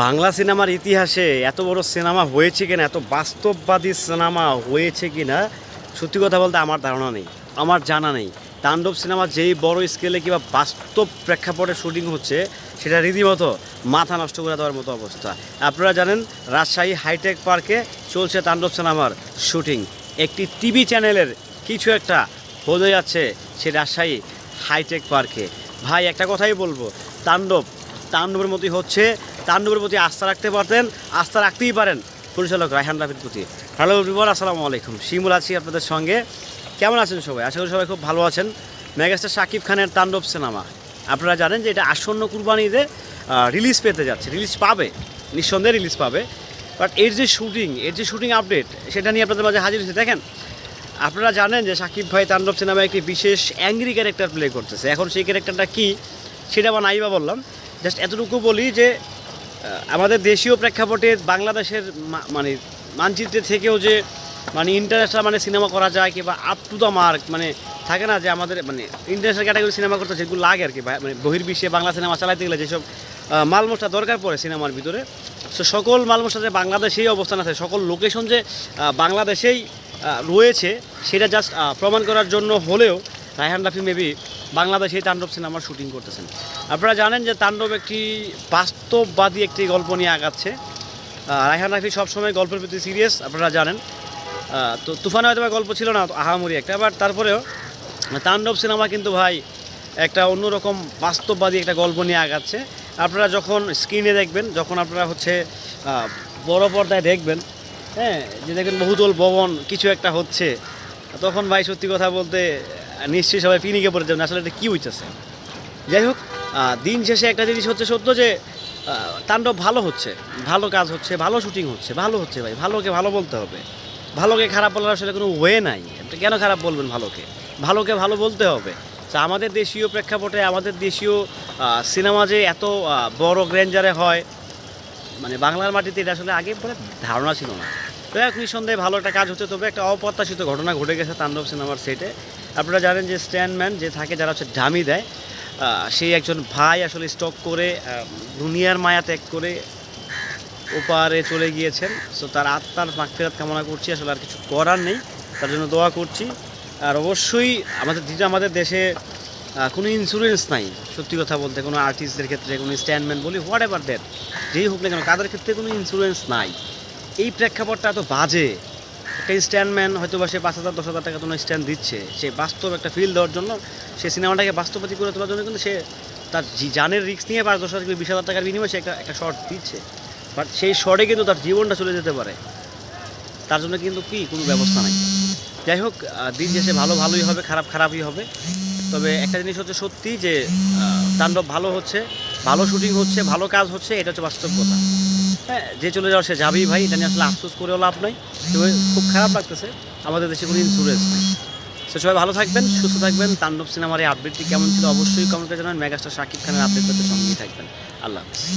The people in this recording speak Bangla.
বাংলা সিনেমার ইতিহাসে এত বড় সিনেমা হয়েছে কিনা, এত বাস্তববাদী সিনেমা হয়েছে কিনা, সত্যি কথা বলতে আমার ধারণা নেই, আমার জানা নেই। তাণ্ডব সিনেমা যেই বড় স্কেলে কিংবা বাস্তব প্রেক্ষাপটে শুটিং হচ্ছে, সেটা রীতিমতো মাথা নষ্ট করে দেওয়ার মতো অবস্থা। আপনারা জানেন, রাজশাহী হাইটেক পার্কে চলছে তাণ্ডব সিনেমার শুটিং একটি টিভি চ্যানেলের কিছু একটা হতে যাচ্ছে সে রাজশাহী হাইটেক পার্কে। ভাই, একটা কথাই বলব, তাণ্ডব, তাণ্ডবের মতোই হচ্ছে তাণ্ডবের প্রতি আস্থা রাখতে পারতেন, আস্থা রাখতেই পারেন পরিচালক রায়হান রাফির প্রতি। হ্যালো বিবর আসসালামু আলাইকুম। শিমুল আছি আপনাদের সঙ্গে। কেমন আছেন সবাই? আশা করি সবাই খুব ভালো আছেন। মেগাস্টার শাকিব খানের তাণ্ডব সিনেমা। আপনারা জানেন যে এটা আসন্ন কুরবানিতে রিলিজ পেতে যাচ্ছে। রিলিজ পাবে। নিঃসন্দেহে রিলিজ পাবে। বাট এর যে শুটিং এর যে শুটিং আপডেট সেটা নিয়ে আপনাদের মাঝে হাজির হয়েছে। দেখেন, আপনারা জানেন যে সাকিব ভাই তাণ্ডব সিনেমায় একটি বিশেষ অ্যাংরি ক্যারেক্টার প্লে করতেছে। এখন সেই ক্যারেক্টারটা কী, সেটা বা নাই বা বললাম। জাস্ট এতটুকু বলি যে আমাদের দেশীয় প্রেক্ষাপটে বাংলাদেশের মানে মানচিত্রে থেকেও যে মানে ইন্টারন্যাশনাল মানে সিনেমা করা যায় কিংবা আপ টু দ্য মার্ক মানে থাকে না যে আমাদের মানে ইন্টারন্যাশনাল ক্যাটাগরি সিনেমা করতে যেগুলো লাগে আর কি মানে বহির্বিশ্বে বাংলা সিনেমা চালাইতে গেলে যেসব আহ, মাল দরকার পড়ে সিনেমার ভিতরে। সো সকল মাল মশলা যে বাংলাদেশেই অবস্থান আছে সকল লোকেশন যে বাংলাদেশেই রয়েছে সেটা জাস্ট প্রমাণ করার জন্য হলেও রায়হান রাফি মেবি বাংলাদেশেই তাণ্ডব সিনেমার শুটিং করতেছেন। আপনারা জানেন যে তাণ্ডব একটি বাস্তববাদী একটি গল্প নিয়ে আগাচ্ছে। রায়হান রাফি সবসময় গল্পের প্রতি সিরিয়াস, আপনারা জানেন। তো তুফানে হয়তো গল্প ছিল না, আহামরি একটা, বাট তারপরেও তাণ্ডব সিনেমা কিন্তু ভাই একটা অন্যরকম বাস্তববাদী একটা গল্প নিয়ে আগাচ্ছে। আপনারা যখন স্ক্রিনে দেখবেন, যখন আপনারা হচ্ছে বড় পর্দায় দেখবেন হ্যাঁ যে দেখবেন বহুতল ভবন, কিছু একটা হচ্ছে, তখন ভাই সত্যি কথা বলতে নিশ্চয়ই সবাই পিনিকে পড়ে যাবেন। আসলে এটা কী হইতেছে? যাই হোক দিন শেষে একটা জিনিস হচ্ছে সত্য যে তাণ্ডব ভালো হচ্ছে, ভালো কাজ হচ্ছে, ভালো শুটিং হচ্ছে, ভালো হচ্ছে ভাই, ভালোকে ভালো বলতে হবে। ভালোকে খারাপ বলার আসলে কোনো ওয়ে নাই। কেন খারাপ বলবেন ভালোকে? ভালোকে ভালো বলতে হবে। তা আমাদের দেশীয় প্রেক্ষাপটে, আমাদের দেশীয় সিনেমা যে এত বড় গ্র্যান্ডারে হয় মানে বাংলার মাটিতে এটা আসলে আগে পরে ধারণা ছিল না। তো এক নিঃসন্দেহে ভালো একটা কাজ হচ্ছে, তবে একটা অপ্রত্যাশিত ঘটনা ঘটে গেছে তাণ্ডব সিনেমার সেটে। আপনারা জানেন যে স্ট্যান্ডম্যান যে থাকে, যারা হচ্ছে ডামি দেয় সেই একজন ভাই আসলে স্টক করে দুনিয়ার মায়া ত্যাগ করে ওপারে চলে গিয়েছেন। সো তার আত্মার মাগফিরাত কামনা করছি, আসলে আর কিছু করার নেই। তার জন্য দোয়া করছি। আর অবশ্যই আমাদের যেটা আমাদের দেশে কোনো ইন্স্যুরেন্স নাই, সত্যি কথা বলতে, কোনো আর্টিস্টদের ক্ষেত্রে, কোনো স্ট্যান্ডম্যান বলি হোয়াট এভার দ্যাট যেই হোক না কেন তাদের ক্ষেত্রে কোনো ইন্স্যুরেন্স নাই। এই প্রেক্ষাপটটা এত বাজে। একটা স্ট্যান্ডম্যান হয়তো বা সে পাঁচ হাজার, দশ হাজার টাকা কোনো স্ট্যান্ড দিচ্ছে। সে বাস্তব একটা ফিল দেওয়ার জন্য সে সিনেমাটাকে বাস্তববাদী করে তোলার জন্য কিন্তু সে তার জানের রিস্ক নিয়ে পাঁচ দশ হাজার বিশ হাজার টাকার বিনিময়ে সে একটা একটা শর্ট দিচ্ছে। বাট সেই শর্টে কিন্তু তার জীবনটা চলে যেতে পারে। তার জন্য কিন্তু কি কোনো ব্যবস্থা নাই। যাই হোক দিন শেষে ভালো ভালোই হবে, খারাপ খারাপই হবে। তবে একটা জিনিস হচ্ছে সত্যি যে তাণ্ডব ভালো হচ্ছে। ভালো শুটিং হচ্ছে, ভালো কাজ হচ্ছে, এটা হচ্ছে বাস্তব কথা। হ্যাঁ যে চলে যাওয়া সে যাবেই ভাই, এটা নিয়ে আসলে আফসোস করেও লাভ নয় তবে খুব খারাপ লাগতেছে, আমাদের দেশে কোনো ইন্স্যুরেন্স নেই। সে সবাই ভালো থাকবেন, সুস্থ থাকবেন। তাণ্ডব সিনেমার এই আপডেটটি কেমন ছিল অবশ্যই কমেন্টে জানান মেগাস্টার শাকিব খানের আপডেট পেতে সঙ্গেই থাকবেন। আল্লাহ হাফিজ।